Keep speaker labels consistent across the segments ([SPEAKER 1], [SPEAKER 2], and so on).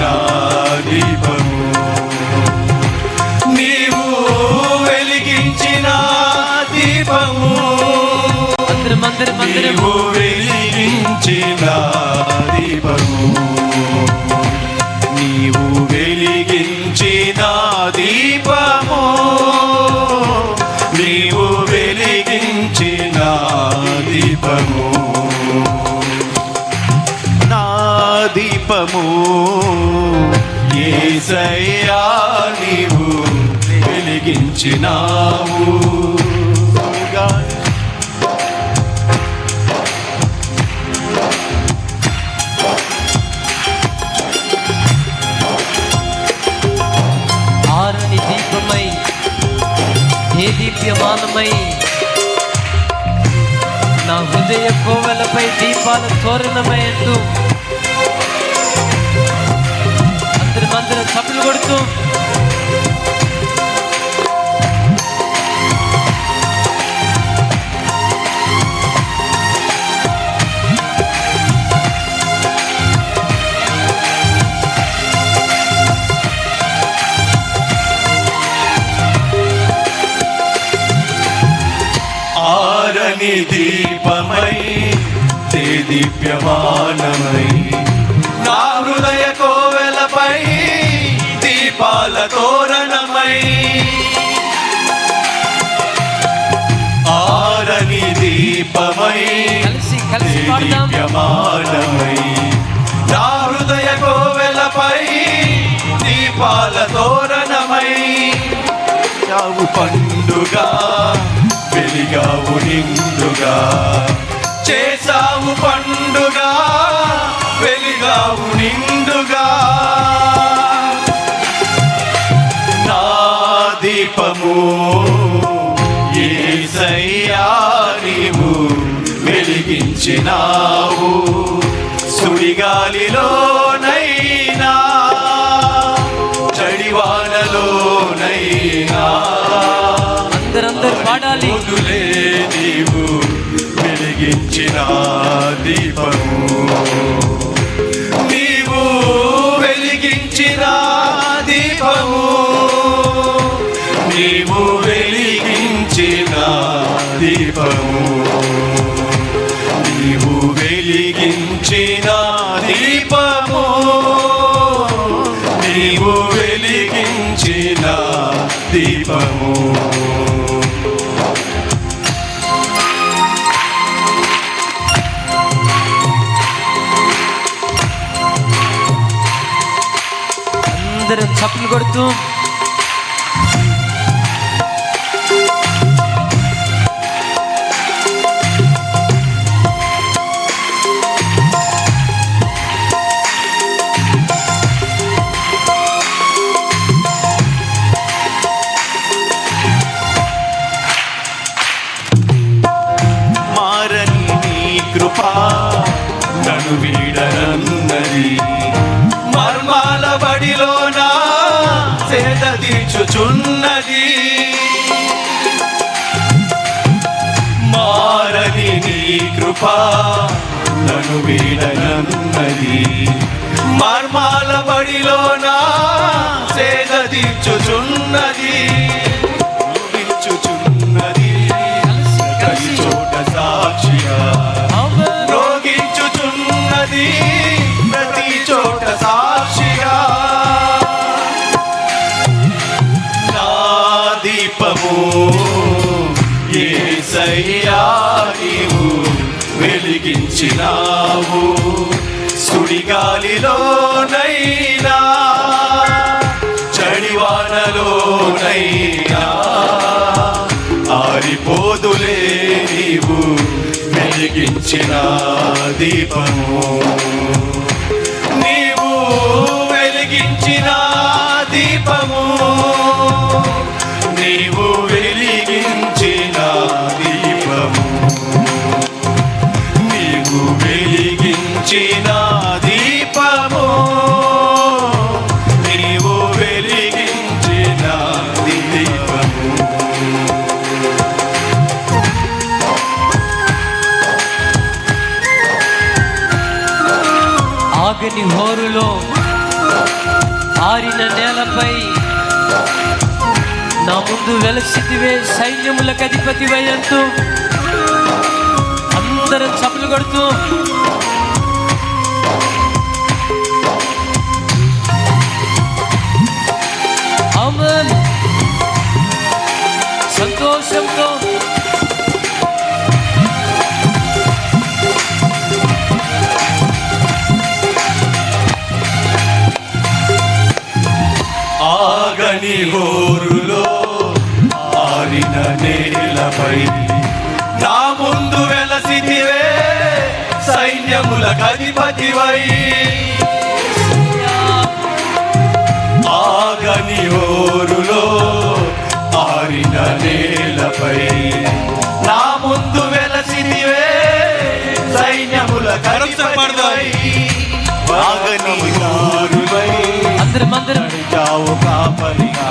[SPEAKER 1] వెలిగించిన ఏసయ్యా నీవు వెలిగించినావు.
[SPEAKER 2] ఆరని దీపమై ఏ దీప్యమానమై నా హృదయ కోవలపై దీపాల తోరణమై అంటూ
[SPEAKER 1] దీప్యమానమై నా హృదయ కోవెలపై దీపాల తోరణమై ఆరని దీపమై దివ్యమానమై నా హృదయ కోవెలపై దీపాల తోరణమై చావు పండుగ వెలిగావు నిండుగా చేసావు పండుగ నిండుగా. నా దీపము ఏసయ్యా నీవు వెలిగించినావు. సుడిగాలిలోనైనా చడివానలోనైనా
[SPEAKER 2] అందరందరూ పాడాలి.
[SPEAKER 1] నీవు వెలిగించిన దీపము.
[SPEAKER 2] అందరం చప్పులు కొడుతూ
[SPEAKER 1] తీర్చుచున్నది మారని నీ కృప నన్ను వీడనన్నది. మర్మాల బడిలోన సేద వెలిగించినావు సుడిగాలిలోనైనా చడివానలోనైనా ఆరిపోదులే నీవు వెలిగించిన దీపము. నీవు వెలిగించిన దీపము.
[SPEAKER 2] అగ్ని హోరులో ఆరిన నేలపై నా ముందు వెలసితివే సైన్యములకు అధిపతి అంటూ అందరం చప్పులు కొడుతూ సంతోషంతో
[SPEAKER 1] ఆగని హోరులో ఆరిన నేలపై నా ముందు వెలసితివే సైన్యములకు అధిపతివై. ఆగని హోరులో ఆరిన నేలపై నా ముందు వెలసితివే సైన్యములకు అధిపతివై. ఆగని నడిచావు కాపరిగా.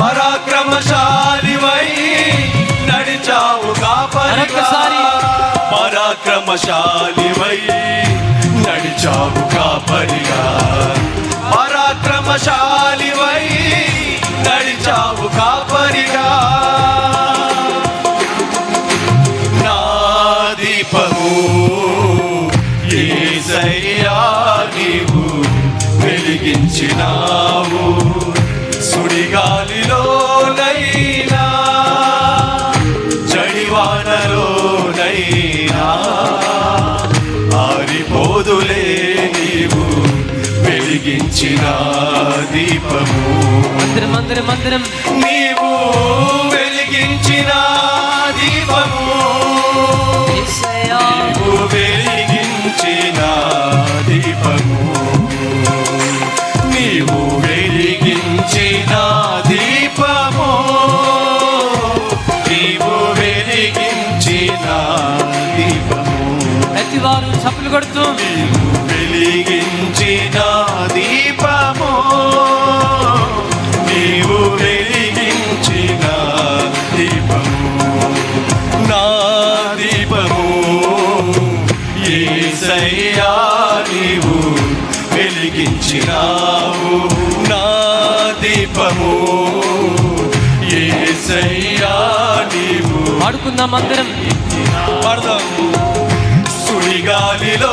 [SPEAKER 1] పరాక్రమశాలివై నడిచావు. కాపరిగా. పరాక్రమశాలివై నడిచావు కాపరిగా. పరాక్రమశాలివై వెలిగించిన దీపము.
[SPEAKER 2] అందరం అందరం అందరం
[SPEAKER 1] నీవు వెలిగించినావు నా దీపము.
[SPEAKER 2] పాడుకుందాం అందరం.
[SPEAKER 1] పడదాం సుడిగాలిలోనైనా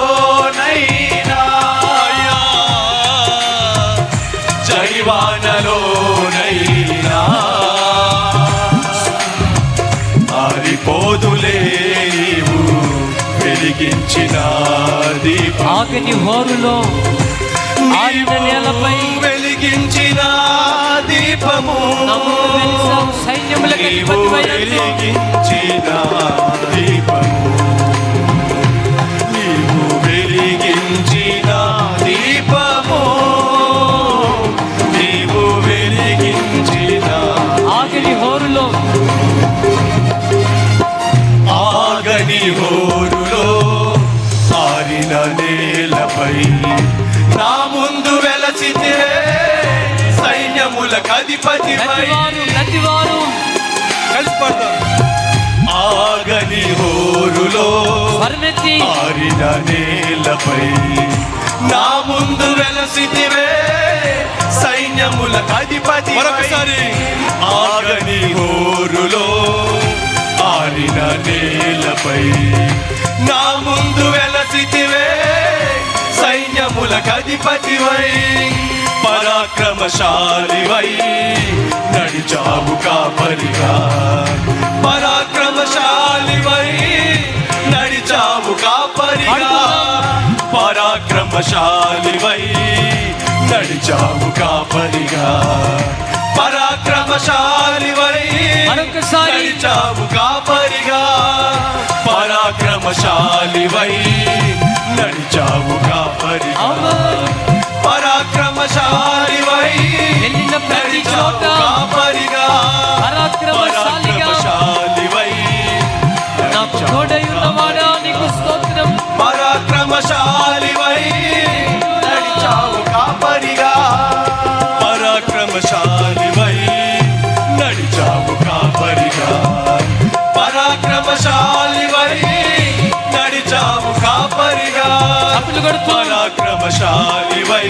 [SPEAKER 1] చైవానలోనైనా ఆరిపోదులే వెలిగించిన దీపం.
[SPEAKER 2] ఆగని హోరులో నేలపై
[SPEAKER 1] వెలిగించిన దీపము.
[SPEAKER 2] సైన్యములకు
[SPEAKER 1] వెలిగించిన అధిపతివై
[SPEAKER 2] ప్రతివారు ప్రతివారు
[SPEAKER 1] కలిసి పడదాం. ఆగని హోరులో ఆరిన నేలపై నా ముందు వెలసితివే సైన్యముల అధిపతి
[SPEAKER 3] మరొకసారి.
[SPEAKER 1] ఆగని హోరులో ఆరిన నేలపై నా ముందు వెలసితివే సైన్యముల అధిపతివై పరాక్రమశాలివై నడిచావు కాపరిగా పరాక్రమశాలివై నడిచావు కాపరిగా పరాక్రమశాలివై నడిచావు కాపరిగా పరాక్రమశాలివై
[SPEAKER 2] మరొకసారి.
[SPEAKER 1] నడిచావు కాపరిగా పరాక్రమశాలివై నడిచావు కాపరిగా
[SPEAKER 2] ఆమేన్.
[SPEAKER 1] పరాక్రమశాలివై
[SPEAKER 2] వెళ్ళిన ప్రతి చోట
[SPEAKER 1] కాపరిగా పరాక్రమశాలివై
[SPEAKER 2] నాకు తోడై ఉన్నవాడా నీకు స్తోత్రం.
[SPEAKER 1] పరాక్రమశాలివై నడిచావు కాపరిగా. పరాక్రమశాలివై నడిచావు కాపరిగా. పరాక్రమశాలివై నడిచావు కాపరిగా. పరాక్రమశాలివై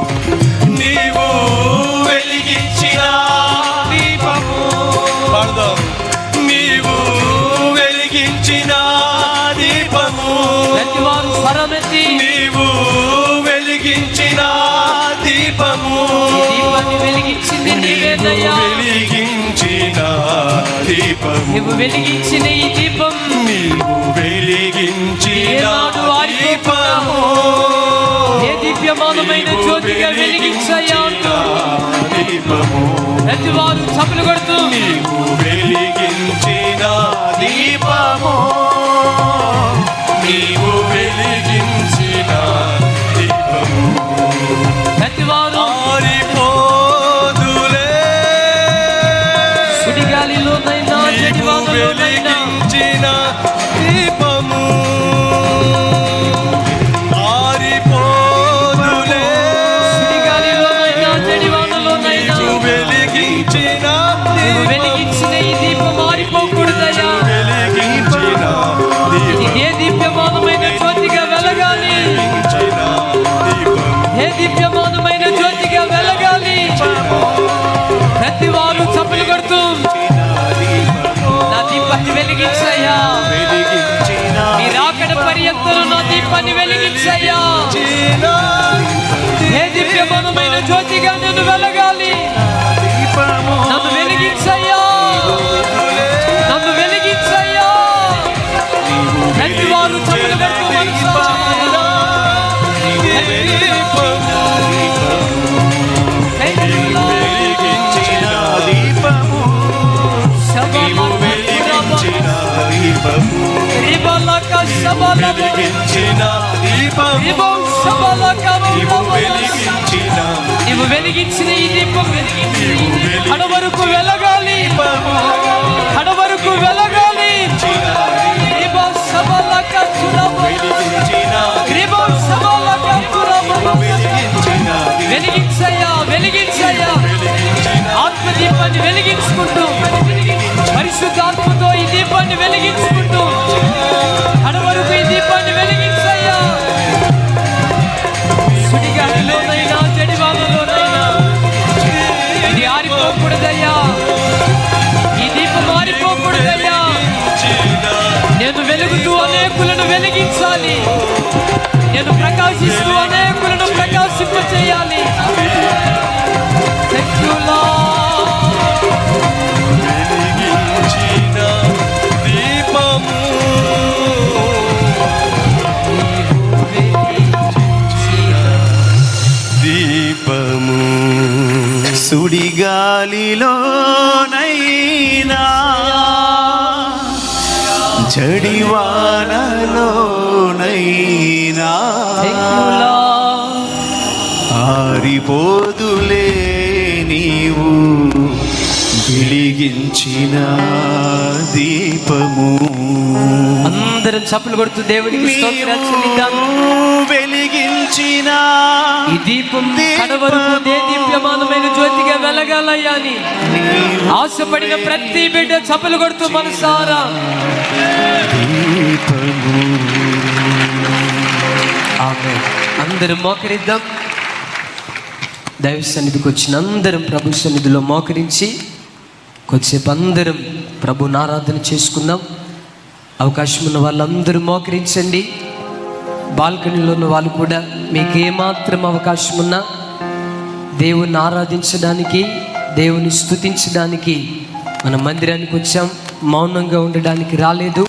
[SPEAKER 2] స్వరమెత్తి
[SPEAKER 1] నీవు వెలిగించిన దీపము.
[SPEAKER 2] వెలిగించింది
[SPEAKER 1] వెలిగించిన దీపము.
[SPEAKER 2] నువ్వు వెలిగించిన ఈ దీపం.
[SPEAKER 1] నీవు వెలిగించిన దీపము.
[SPEAKER 2] ఏ దివ్యమానమైన జ్యోతిగా వెలిగించయ్యా అంటూ.
[SPEAKER 1] దీపము.
[SPEAKER 2] ప్రతి వారు చప్పులు కొడుతూ.
[SPEAKER 1] నీవు వెలిగించిన దీపము. వెలిగించిన నీవు వెలిగించిన నీవు వెలిగించిన
[SPEAKER 2] ఈ దీపం వెలిగించి కడ వరకు వెలగాలి. కడ వరకు వెలగాలి.
[SPEAKER 1] వెలిగించిన
[SPEAKER 2] వెలిగించయ్యా వెలిగించయ్యా. ఆత్మ దీపాన్ని వెలిగించుకుంటూ పరిశుద్ధాత్మతో ఈ దీపాన్ని వెలిగించుకుంటూ వెలిగించాలి నేను ప్రకాశిస్తూ
[SPEAKER 1] జడివానలోనైనా ఆరిపోదులే నీవు వెలిగించిన దీపము.
[SPEAKER 2] అందరం చప్పులు కొడుతూ దేవుడికి
[SPEAKER 1] వెలిగించిన
[SPEAKER 2] ఈ దీపం కడవరకు దీప్యమానమైన జ్యోతిగా వెలగాలయ్యా అని ఆశపడిన ప్రతి బిడ్డ చప్పులు కొడుతూ మనసారా. ఆమె అందరం మోకరిద్దాం. దైవ సన్నిధికి వచ్చిన అందరం ప్రభు సన్నిధిలో మోకరించి కొద్దిసేపు అందరం ప్రభుని ఆరాధన చేసుకుందాం. అవకాశం ఉన్న వాళ్ళందరూ మోకరించండి. బాల్కనీలో ఉన్న వాళ్ళు కూడా మీకు ఏమాత్రం అవకాశం ఉన్నా దేవుణ్ణి ఆరాధించడానికి దేవుని స్తుతించడానికి మన మందిరానికి వచ్చాం. మౌనంగా ఉండడానికి రాలేదు.